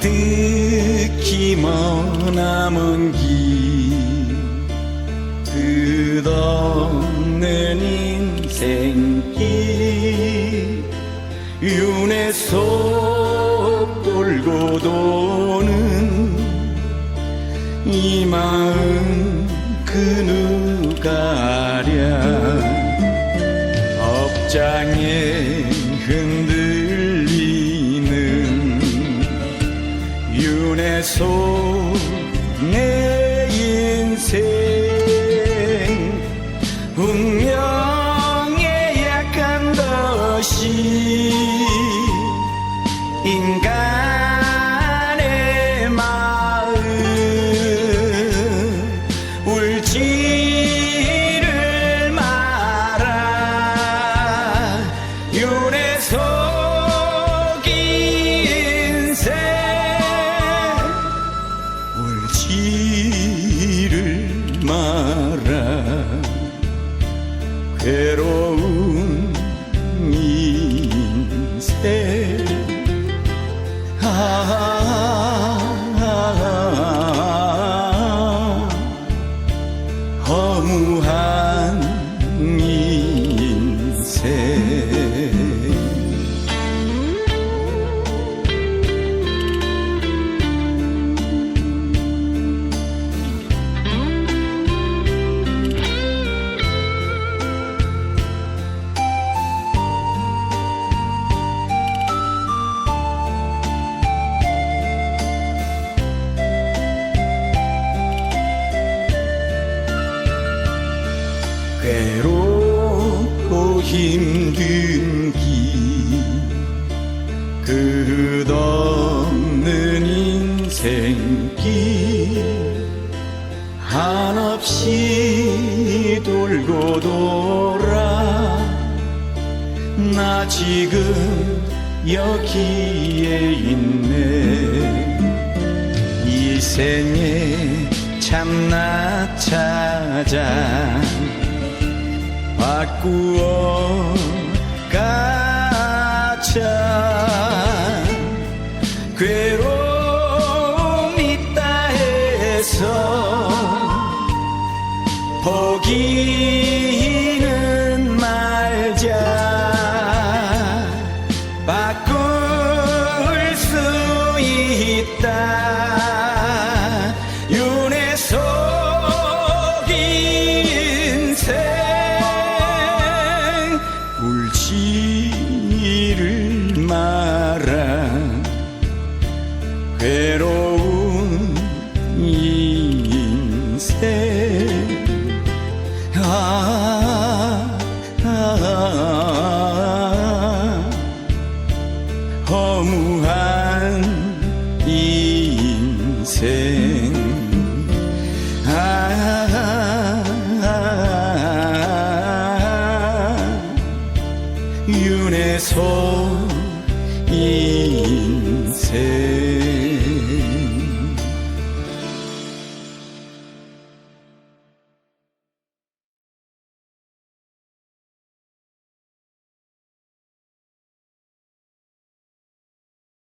가득히 머나먼 길 끝없는 인생길. 윤회 속 돌고 도는 이 마음 그 누가랴? 업장에 흔 윤회 속내 인생. 운명에 약한 것이 인간 괴로운 인생 아, 허무한 힘든 길 끝없는 인생길 한없이 돌고 돌아 나 지금 여기에 있네. 이 생에 참나 찾아 Aku 인생 아, 아, 아, 윤의 소 인생